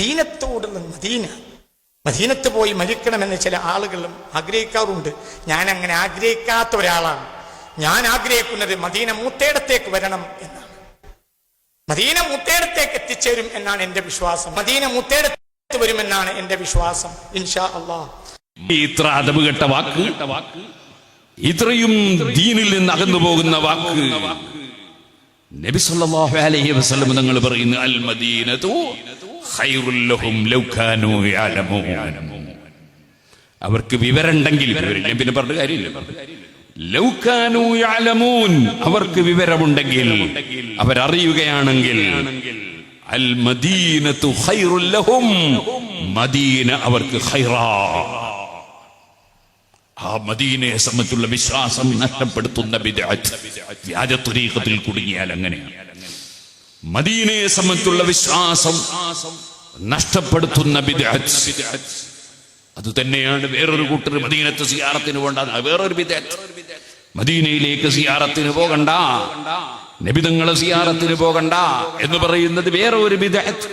മദീനത്തോടുള്ള Medina മദീനത്ത് പോയി മരിക്കണമെന്ന് ചില ആളുകളും ആഗ്രഹിക്കാറുണ്ട്. ഞാൻ അങ്ങനെ ആഗ്രഹിക്കാത്ത ഒരാളാണ്. ഞാൻ ആഗ്രഹിക്കുന്നത് മദീന മൂത്തേടത്തേക്ക് വരണം എന്നാണ്. മദീന മൂത്തേടത്തേക്ക് എത്തിച്ചേരും എന്നാണ് എന്റെ വിശ്വാസം. മദീന മുത്തേടത്ത് വരുമെന്നാണ് എന്റെ വിശ്വാസം. ഇൻഷാ അള്ളാഹ്. ഇത്ര അതവ് കെട്ട വാക്ക് ഇത്രയും ദീനിൽ നിന്ന് അകന്നു പോകുന്ന വാക്ക് നബി സല്ലല്ലാഹു അലൈഹി വസല്ലം തങ്ങൾ പറയുന്നു അൽ മദീനതു ഖൈറുൽ ലഹും ലൗ കാനൂ യഅലമൂൻ. അവർക്ക് വിവരമുണ്ടെങ്കിൽ വിവരമില്ല പിന്നെ പറഞ്ഞ കാര്യമില്ല. ലൗ കാനൂ യഅലമൂൻ. അവർക്ക് വിവരമുണ്ടെങ്കിൽ അവരറിയുകയാണെങ്കിൽ അൽ മദീനത്തു ഖൈറുൽ ലഹും. മദീന അവർക്ക് ഖൈറാ. ആ മദീനയെ സംബന്ധിച്ചുള്ള വിശ്വാസം നഷ്ടപ്പെടുത്തുന്ന ബിദ്അത്ത്. വ്യാജ തുരീഖത്തിൽ കുടുങ്ങിയാൽ അങ്ങനെയാണ്. മദീനയെ സംബന്ധിച്ചുള്ള വിശ്വാസം നഷ്ടപ്പെടുത്തുന്ന അത് തന്നെയാണ് വേറൊരു കൂട്ടർ മദീനത്ത് സിയാറത്തിന് പോകണ്ട വേറൊരു മദീനയിലേക്ക് സിയാറത്തിന് പോകണ്ട. നബിതങ്ങളെ സിയാറത്തിന് പോകണ്ട എന്ന് പറയുന്നത് വേറെ ഒരു ബിദ്അത്ത്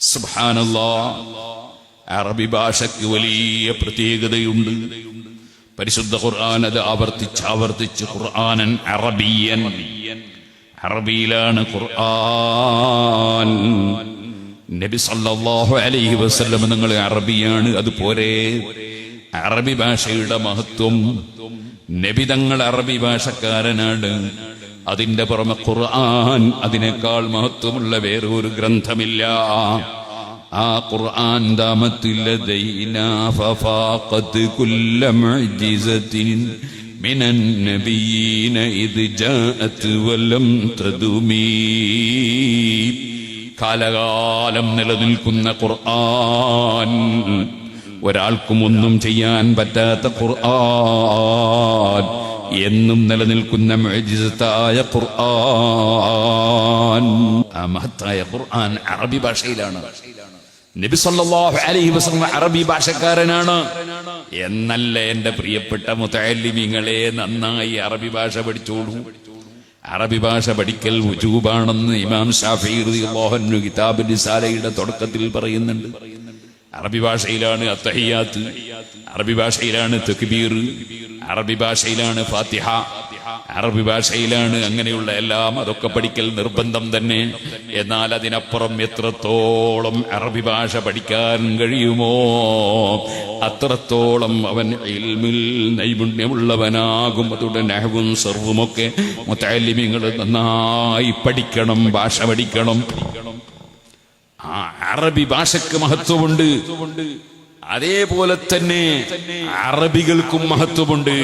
സുബ്ഹാനല്ലാ. അറബി ഭാഷയ്ക്ക് വലിയ പ്രത്യേകതയുണ്ട്. പരിശുദ്ധ ഖുർആൻ അത് ആവർത്തിച്ച് ആവർത്തിച്ച് ഖുർആനൻ അറബിയൻ. അറബിയിലാണ് ഖുർആൻ. നബി സല്ലല്ലാഹു അലൈഹി വസല്ലം നിങ്ങൾ അറബിയാണ് അതുപോലെ അറബി ഭാഷയുടെ മഹത്വം. നബി തങ്ങൾ അറബി ഭാഷക്കാരനാണ്. അതിന്റെ പുറമെ ഖുർആൻ അതിനേക്കാൾ മഹത്വമുള്ള വേറെ ഒരു ഗ്രന്ഥമില്ല ആ ഖുർആൻ ദാമത്തില്ലദൈന ഫഫാഖത് കുല്ല മുഅ്ജിസത്തിൻ من النبيين إذ جاءت ولم تدمي കാലകാലം നിലനിൽക്കുന്ന ഖുർആൻ ഒരാൾക്കും ഒന്നും ചെയ്യാൻ പറ്റാത്ത ഖുർആൻ എന്നും നിലനിൽക്കുന്ന മുഅ്ജിസത്തായ ഖുർആൻ. ആ മഹത്തായ ഖുർആൻ അറബി ഭാഷയിലാണ്. നബി സല്ലല്ലാഹു അലൈഹി വസല്ലം അറബി ഭാഷക്കാരനാണ്. എന്നല്ല എന്റെ പ്രിയപ്പെട്ട മുതഅല്ലിമീങ്ങളെ നന്നായി അറബി ഭാഷ പഠിച്ചോളൂ. അറബി ഭാഷ പഠിക്കൽ വുജൂബാണെന്ന് ഇമാം ഷാഫി റളിയല്ലാഹു കിതാബ് നിസാലയുടെ തുടക്കത്തിൽ പറയുന്നുണ്ട്. അറബി ഭാഷയിലാണ് അത്തഹിയാത്ത്. അറബി ഭാഷയിലാണ് തക്ബീർ. അറബി ഭാഷയിലാണ് ഫാത്തിഹ. അറബി ഭാഷയിലാണ് അങ്ങനെയുള്ള എല്ലാം അതൊക്കെ പഠിക്കൽ നിർബന്ധം തന്നെ. എന്നാൽ അതിനപ്പുറം എത്രത്തോളം അറബി ഭാഷ പഠിക്കാൻ കഴിയുമോ അത്രത്തോളം അവൻ ഇൽമിൽ നൈപുണ്യമുള്ളവനാകും. അതുകൊണ്ട് നെഹവും സർവുമൊക്കെ മുത്താലിമ്യങ്ങൾ നന്നായി പഠിക്കണം ഭാഷ പഠിക്കണം. ആ അറബി ഭാഷക്ക് മഹത്വമുണ്ട്. അതേപോലെ തന്നെ അറബികൾക്കും മഹത്വമുണ്ട്.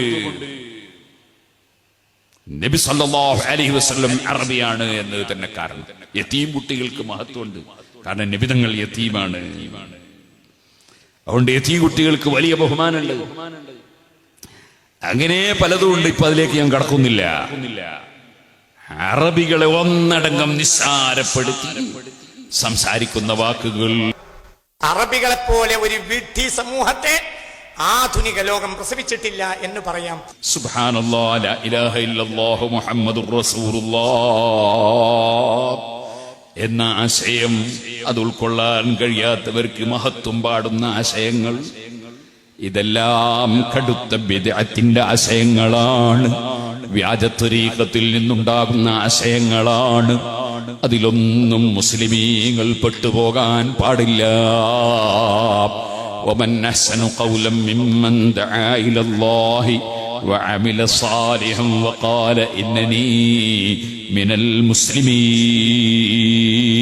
നബി സല്ലല്ലാഹു അലൈഹി വസല്ലം അറബിയാണ് എന്നത് തന്നെ കാരണം. യത്തീം കുട്ടികൾക്ക് മഹത്വമുണ്ട്. കാരണം നിബിതങ്ങൾ യത്തീമാണ് അതുകൊണ്ട് യത്തീം കുട്ടികൾക്ക് വലിയ ബഹുമാനമുണ്ട്. അങ്ങനെ പലതും ഉണ്ട്. ഇപ്പൊ അതിലേക്ക് ഞാൻ കടക്കുന്നില്ല. അറബികളെ ഒന്നടങ്കം നിസ്സാരപ്പെടുത്തി സംസാരിക്കുന്ന വാക്കുകൾ അറബികളെ പോലെ ഒരു വിഡ്ഢി സമൂഹത്തെ ആധുനിക ലോകം പ്രസവിച്ചിട്ടില്ല എന്ന് പറയാം. എന്ന ആശയം അത് ഉൾക്കൊള്ളാൻ കഴിയാത്തവർക്ക് മഹത്വം പാടുന്ന ആശയങ്ങൾ. ഇതെല്ലാം കടുത്ത ബിദഅത്തിന്റെ ആശയങ്ങളാണ്. വ്യാജത്വരീകത്തിൽ നിന്നുണ്ടാകുന്ന ആശയങ്ങളാണ്. അതിലൊന്നും മുസ്ലിമീങ്ങൾ പെട്ടുപോകാൻ പാടില്ല ومن أحسن قولا ممن دعا إلى الله وعمل صالحا وقال إنني من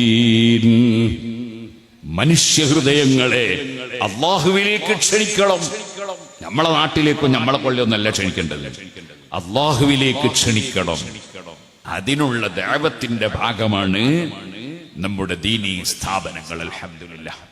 المسلمين മനുഷ്യഹൃദയങ്ങളെ അള്ളാഹുവിലേക്ക് ക്ഷണിക്കണം നമ്മളെ നാട്ടിലേക്കും നമ്മളെ കൊല്ലൊന്നല്ല ക്ഷണിക്കേണ്ടത് അള്ളാഹുവിലേക്ക് ക്ഷണിക്കണം അതിനുള്ള ദൈവത്തിന്റെ ഭാഗമാണ് നമ്മുടെ ദീനീ സ്ഥാപനങ്ങൾ അൽഹംദുലില്ലാഹ്.